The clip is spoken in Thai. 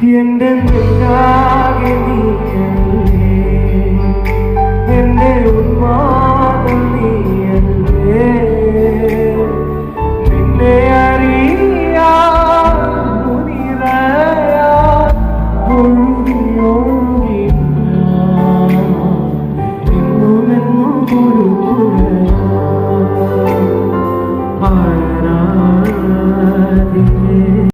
เพียงเดินจาก